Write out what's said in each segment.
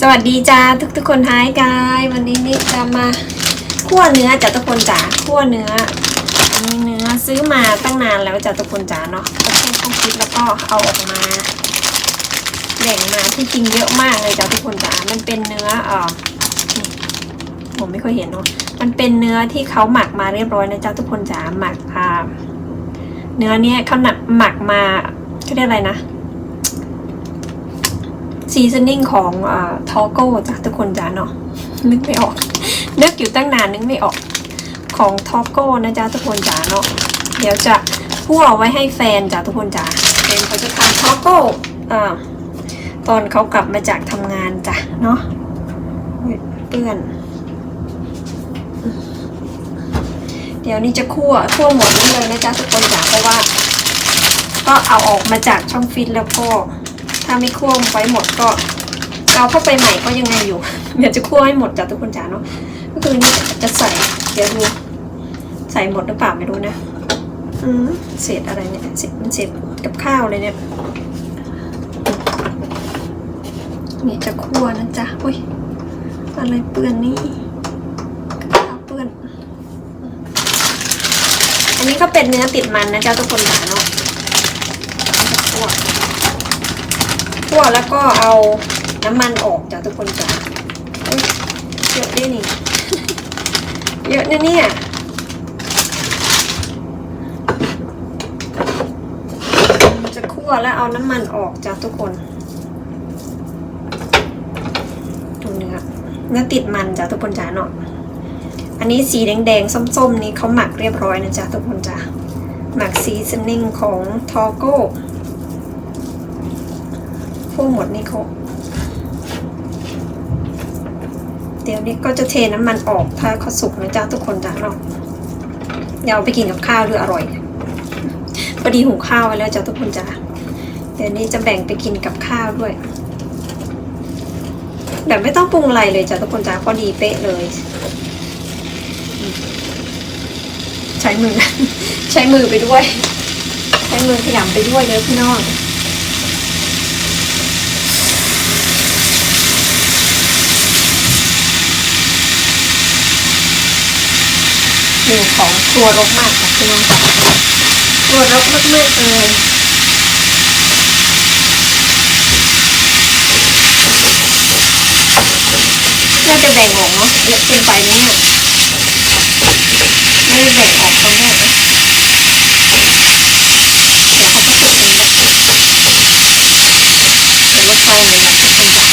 สวัสดีจ้าทุกทุกๆคนท้ายกายวันนี้นิดจะมาคั่วเนื้อจ้ะทุกคนจ๋าคั่วเนื้ออันนี้เนื้อซื้อมาตั้งนานแล้วจ้ะทุกคนจ๋าเนาะก็แค่ต้องคิดแล้วก็เอาออกมาแบ่งมาที่จริงเยอะมากเลยจ้ะทุกคนจ๋ามันเป็นเนื้อเออผมไม่ค่อยเห็นเนาะมันเป็นเนื้อที่เขาหมักมาเรียบร้อยนะจ๊ะทุกคนจ๋าหมักอ่าเนื้อเนี้ยเขาหนักหมักมาเขาเรียกอะไรนะ ซีซันนิ่งของทอโก้จ้ะทุกคนจ้าเนาะนึกไม่ออก นึกอยู่ตั้งนานนึกไม่ออกของทอโก้นะจ๊ะทุกคนจ๋าเนาะเดี๋ยวจะคั่วไว้ให้แฟนจ้ะทุกคนจ๋าแฟนเขาจะทำทอโก้อ่าตอนเขากลับมาจากทำงานจ้ะเนาะเปื้อน เดี๋ยวนี้จะคั่วคั่วหมดนี่เลยนะจ๊ะทุกคนจ๋าเพราะว่า ก็เอาออกมาจากช่องฟิตแล้วก็ ถ้าไม่คั่วไว้หมดก็เอาเข้าไปใหม่ก็ยังไงอยู่ เดี๋ยวจะคั่วให้หมดจ้ะทุกคนจ๋าเนาะก็คือนี่จะใส่เดี๋ยวดูใส่หมดหรือเปล่าไม่รู้นะอืมเศษอะไรเนี่ยเศษมันเศษกับข้าวเลยเนี่ยนี่จะคั่วนะจ๊ะอุ้ยอะไรเปื้อนนี่ข้าวเปื้อน อันนี้ก็เป็นเนื้อติดมันนะจ๊ะทุกคนจ๋าเนาะคั่ว คั่วแล้วก็เอาน้ำมันออกจากทุกคนจ้ะเยอะด้วยนี่เยอะนะเนี่ยจะคั่วแล้วเอาน้ำมันออกจากทุกคนดูเนื้อเนื้อติดมันจ้ะทุกคนจ้ะเนาะอันนี้สีแดงๆส้มๆนี้เขาหมักเรียบร้อยนะจ๊ะทุกคนจ้ะหมักซีซันนิ่งของทอโก้ พวกหมดนี่เขาเดี๋ยวนี้ก็จะเทน้ำมันออกถ้าเขาสุกนะจ๊ะทุกคนจ้ะเนาะเดี๋ยวเอาไปกินกับข้าวด้วยอร่อยพอดีหุงข้าวไว้แล้วจ้ะทุกคนจ้ะเดี๋ยวนี้จะแบ่งไปกินกับข้าวด้วย แบบไม่ต้องปรุงอะไรเลยจ้ะทุกคนจ้ะพอดีเป๊ะเลย ใช้มือ ใช้มือไปด้วย ใช้มือขยำไปด้วยเลยพี่น้อง นึ่งของครัวรกมากค่ะพี่น้องค่ะครัวรกมากมากๆเลยน่าจะแบ่งหงเนาะเละเกินไปไหมเนี่ยไม่ได้แบ่งออกตอนแรกนะเดี๋ยวเขาจะพูดอย่างนี้แหละเดี๋ยวลดไฟหน่อยนะทุกคนจ้ะ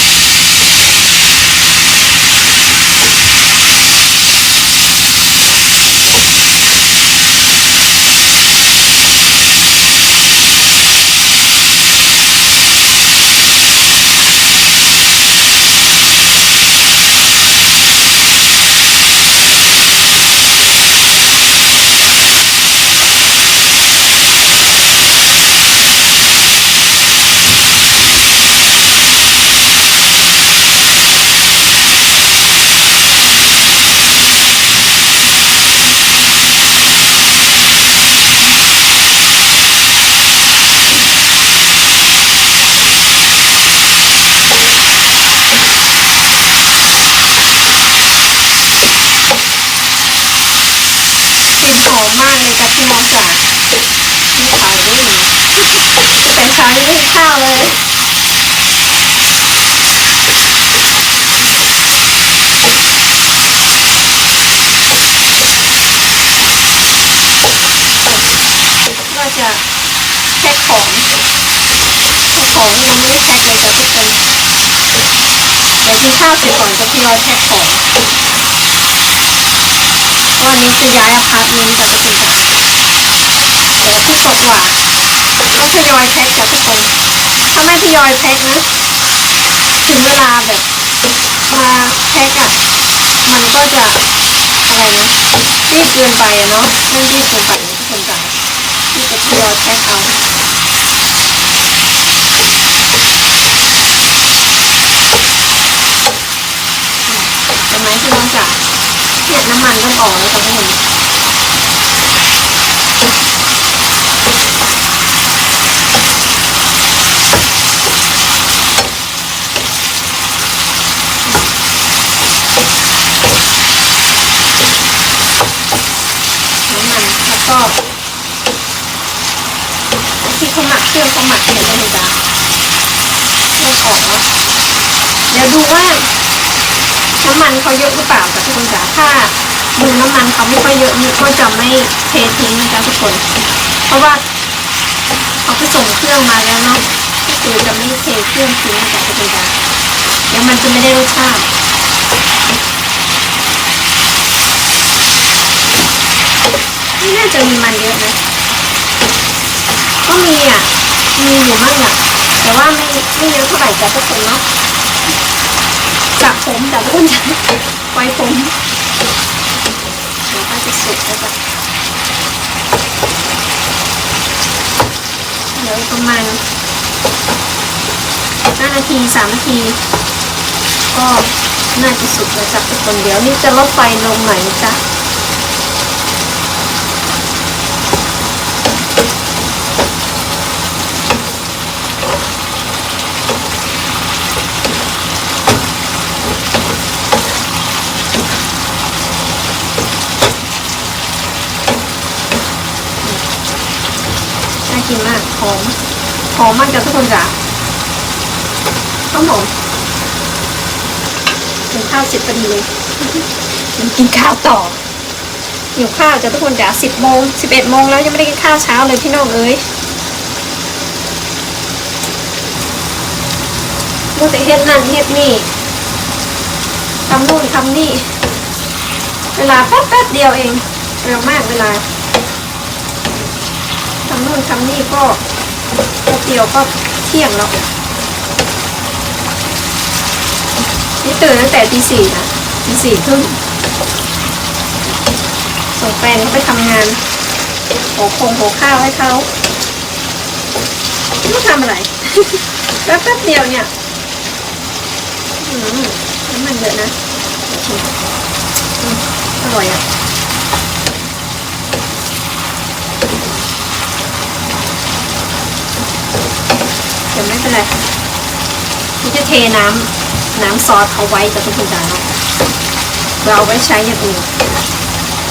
กลิ่นหอมากเลยจ้ะพี่น้องจ๋านี่ขาวด้วยนี่แต่เช้ายังไม่กินข้าวเลยว่าจะแพ็คของแต่ของยังไม่ได้แพ็คเลยจ้ะทุกคนเดี๋ยวกินข้าวเสร็จก่อนจะทยอยแพ็คของ วันนี้จะย้ายอพาร์ตเมนต์จากทุกคนจ้ะเดี๋ยวพฤษภกว่าต้องทยอยแพ็คจากทุกคนถ้าไม่ทยอยแพ็คนะ ถึงเวลาแบบมาแพ็คอะมันก็จะอะไรนะรีบเกินไปเนาะไม่รีบเกินไปนะทุกคนจ้ะที่จะทยอยแพ็คเอาเห็นไหมพี่น้องจ๋า เกล็ดน้ำมันเริ่ออกแล้วค่ะทุกคนน้ำมันแล้วก็ที่เขาหมักเครื่องเขาหมักเสร็จแล้วนะจ๊ะใช่ออค่ะเดี๋ยวดูว่า น้ำมันเขาเยอะหรือเปล่าจ้ะทุกคนจ๋าถ้าดูน้ำมันเขาไม่ค่อยเยอะนี่ก็จะไม่เททิ้งนะจ๊ะทุกคน เพราะว่าเขาไปส่งเครื่องมาแล้วเนาะก็คือจะไม่เทเครื่องทิ้งนะจ๊ะทุกคนจ๋าเดี๋ยวมันจะไม่ได้รสชาตินี่น่าจะมีมันเยอะนะก็มีอะมีอยู่มั่งอะแต่ว่าไม่ไม่เยอะเท่าไหร่จ้ะทุกคนเนาะ จากผมแต่ทุกคนจาไว้ผมเดี๋ยวก็จะสุกแล้วจ้ะเดี๋ยวประมาณห้านาทีสามนาที ก็น่าจะสุกแล้วจ้ะทุกคนเดี๋ยวนี่จะลดไฟลงหน่อยจ๊ะ น่ากินมากหอมหอมมากจ้ะทุกคนจ้ะข้าวหอมกินข้าวเสร็จพอดีเลยกินข้าวต่อหิวข้าวจ้ะทุกคนจ้ะสิบโมงสิบเอ็ดโมงแล้วยังไม่ได้กินข้าวเช้าเลยพี่น้องเอ้ยมัวแต่เฮ็ดนั่นเฮ็ดนี่ทำนู่นทำนี่ เวลาแป๊บแป๊บๆเดียวเองเร็วมากเวลาทำนู่นทำนี่ก็เดียวก็เที่ยงแล้วนี่ตื่นตั้งแต่ตีสี่นะตีสี่ครึ่งส่งแฟนเขาไปทำงานโหคงโหข้าวให้เขาไม่ทำอะไรแป๊บแป๊บเดียวเนี่ยน้ำมันเยอะนะอืมอร่อยอะ เดี๋ยวไม่เป็นไรนี่จะเทน้ำน้ำซอสเขาไว้กับทุกคนจ้าเนาเราเอาไว้ใช้อย่างอื่น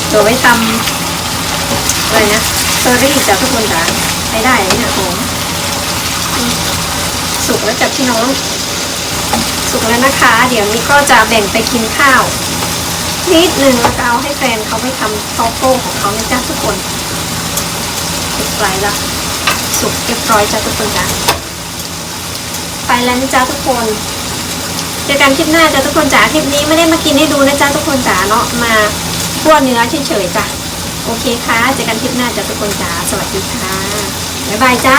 เดี๋ยวไว้ทำอะไรนะเซอรี่จ้ะทุกคนจ้าใช้ได้เนี่ยหอมสุกแล้วจ้ะพี่น้องสุกแล้วนะคะ เดี๋ยวนี้ก็จะแบ่งไปกินข้าวนิดหนึ่งแล้วก็เอาให้แฟนเขาไปทำทอฟโฟของเขานะจ๊ะทุกคนสุกไร้ละสุกเรียบร้อยจ้ะทุกคนจ้า ไปแล้วนะจ๊ะทุกคนเจอกันคลิปหน้าจ้ะทุกคนจ๋าคลิปนี้ไม่ได้มากินให้ดูนะจ๊ะทุกคนจ๋าเนาะมาคั่วเนื้อเฉยๆจ้ะโอเคค่ะเจอกันคลิปหน้าจ้ะทุกคนจ๋าสวัสดีค่ะบ๊ายบายจ้า